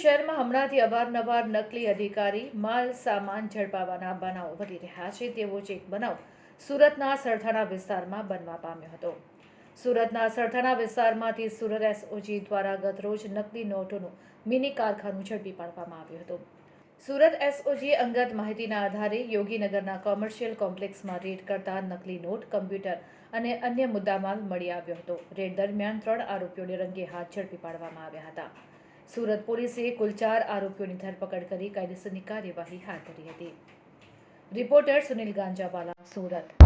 શહેરમાં હમણાંથી અવારનવાર નકલી અધિકારી, માલ, સામાન ઝડપાવવાના બનાવો વધી રહ્યા છે. તેવો જ એક બનાવ સુરતના સરથાણા વિસ્તારમાં બનવા પામ્યો હતો. સુરતના સરથાણા વિસ્તારમાંથી સુરત એસઓજી દ્વારા ગતરોજ નકલી નોટોનું મિની કારખાનું ઝડપી પાડવામાં આવ્યું હતું. સુરત એસઓજીએ અંગત માહિતીના આધારે યોગીનગરના કોમર્શિયલ કોમ્પ્લેક્સમાં રેડ કરતા નકલી નોટ, કમ્પ્યુટર અને અન્ય મુદ્દામાલ મળી આવ્યો હતો. રેડ દરમિયાન ત્રણ આરોપીઓને રંગે હાથ ઝડપી પાડવામાં આવ્યા હતા. સુરત પોલીસે કુલ ચાર આરોપીઓની ધરપકડ કરી કાયદેસરની કાર્યવાહી હાથ ધરી હતી. રિપોર્ટર સુનિલ ગાંજાવાલા, સુરત.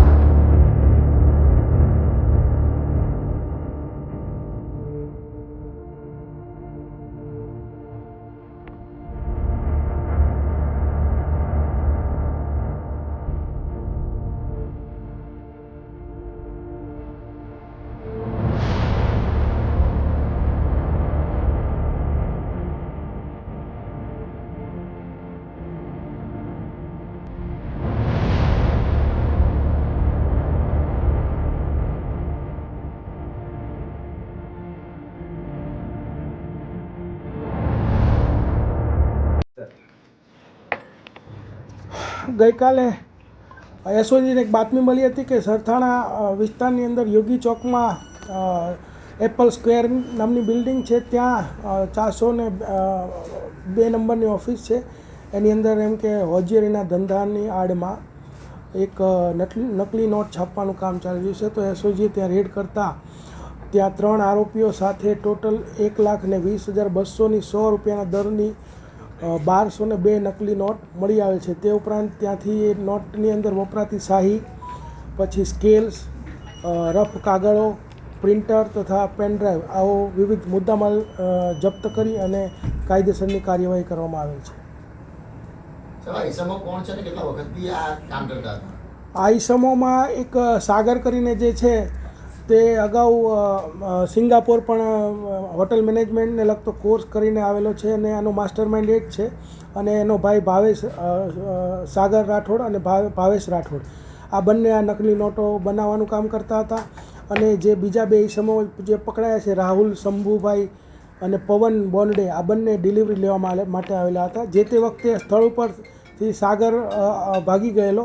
ગઈકાલે એસઓજીને એક બાતમી મળી હતી કે સરથાણા વિસ્તારની અંદર યોગી ચોકમાં એપલ સ્ક્વેર નામની બિલ્ડિંગ છે. ત્યાં ચારસો ને બે નંબરની ઓફિસ છે. એની અંદર એમ કે હોજિયરીના ધંધાની આડમાં એક નકલી નકલી નોટ છાપવાનું કામ ચાલી રહ્યું છે. તો એસઓજીએ ત્યાં રેડ કરતાં ત્યાં ત્રણ આરોપીઓ સાથે ટોટલ એક લાખ ને વીસ હજાર બસોની સો રૂપિયાના દરની બારસો ને બે નકલી નોટ મળી આવે છે. તે ઉપરાંત ત્યાંથી એ નોટની અંદર વપરાતી શાહી પછી સ્કેલ્સ રફ કાગળો પ્રિન્ટર તથા પેનડ્રાઈવ આવો વિવિધ મુદ્દામાલ જપ્ત કરી અને કાયદેસરની કાર્યવાહી કરવામાં આવેલ છે. આ ઈસમોમાં એક સાગર કરીને જે છે તે અગાઉ સિંગાપોર પણ હોટલ મેનેજમેન્ટને લગતો કોર્સ કરીને આવેલો છે અને આનો માસ્ટર માઇન્ડ એ જ છે. અને એનો ભાઈ ભાવેશ સાગર રાઠોડ અને ભાવેશ રાઠોડ. આ બંને આ નકલી નોટો બનાવવાનું કામ કરતા હતા. અને જે બીજા બે ઈસમો જે પકડાયા છે, રાહુલ, શંભુભાઈ અને પવન બોન્ડે આ બંને ડિલિવરી લેવા માટે આવેલા હતા. જે તે વખતે સ્થળ ઉપરથી સાગર ભાગી ગયેલો.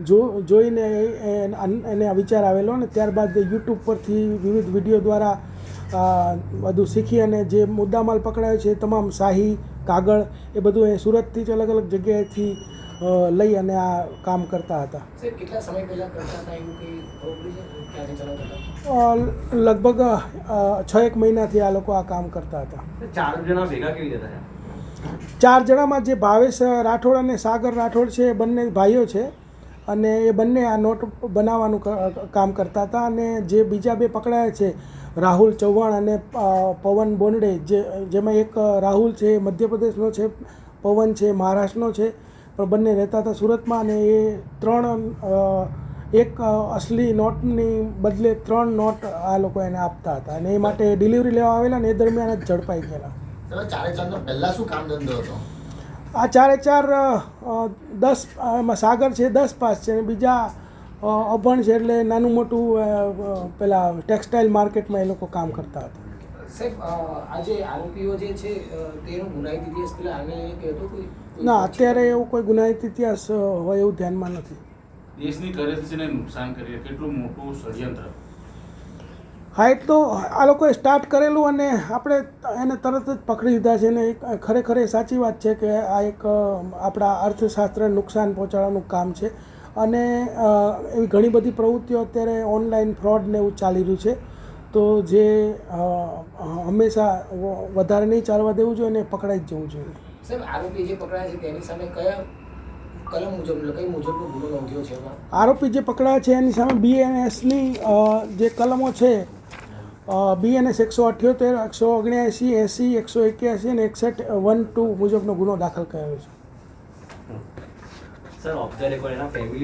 જો જોઈને એને આ વિચાર આવેલો ને ત્યારબાદ યુટ્યુબ પરથી વિવિધ વીડિયો દ્વારા બધું શીખી અને જે મુદ્દામાલ પકડાયો છે તમામ શાહી કાગળ એ બધું એ સુરતથી જ અલગ અલગ જગ્યાએથી લઈ અને આ કામ કરતા હતા. સર કેટલા સમય પહેલા કરતા હતા એવું કંઈ ખબર પડી છે? ક્યાંથી ચલાવતા હતા? અ, લગભગ છ એક મહિનાથી આ લોકો આ કામ કરતા હતા. ચાર જણા ભેગા કેવી રીતે ચાર જણામાં જે ભાવેશ રાઠોડ અને સાગર રાઠોડ છે એ બંને ભાઈઓ છે. અને એ બંને આ નોટ બનાવવાનું કામ કરતા હતા અને જે બીજા બે પકડાયા છે, રાહુલ ચૌહાણ અને પવન બોંડે, જે, જેમાં એક રાહુલ છે મધ્યપ્રદેશનો છે, પવન છે, મહારાષ્ટ્રનો છે, પણ બંને રહેતા હતા સુરતમાં અને એ ત્રણ એક અસલી નોટની બદલે ત્રણ નોટ આ લોકો એને આપતા હતા અને એ માટે ડિલિવરી લેવા આવેલા ને એ દરમિયાન જ ઝડપાઈ ગયેલા. ચારે ચારનો પહેલાં શું કામ ધંધો હતો? આ ચારે ચાર દસ એમાં સાગર છે દસ પાસ છે અને બીજા અભણ છે એટલે નાનું મોટું પેલા ટેક્સટાઇલ માર્કેટમાં એ લોકો કામ કરતા હતા. સાહેબ અ, આરોપીઓ જે છે તેનો ગુનાહિત ઇતિહાસ પેલા આને કોઈ કોઈ ના અત્યારે એવું કોઈ ગુનાહિત ઇતિહાસ હોય એવું ધ્યાનમાં નથી. દેશની કરેન્સીને નુકસાન કરીએ કેટલું મોટું ષડયંત્ર. હા એ તો આ લોકોએ સ્ટાર્ટ કરેલું અને આપણે એને તરત જ પકડી લીધા છે ને ખરેખર એ સાચી વાત છે કે આ એક આપણા અર્થશાસ્ત્રને નુકસાન પહોંચાડવાનું કામ છે. અને એવી ઘણી બધી પ્રવૃત્તિઓ અત્યારે ઓનલાઈન ફ્રોડ ને એવું ચાલી રહ્યું છે. તો જે હંમેશા વધારે નહીં ચાલવા દેવું જોઈએ અને પકડાઈ જ જવું જોઈએ. સાહેબ આરોપી જે પકડાયા છે તેની સામે કયા આરોપી જે પકડાયા છે એની સામે બીએનએસની જે કલમો છે બીએનએસ એકસો અઠ્યોતેર, એકસો ઓગણ્યાએંસી એંસી, એકસો એક્યાસી અને એકસઠ, વન, ટુ મુજબનો ગુનો દાખલ કરાયો છે. સર ઓફ એના ફેમિલી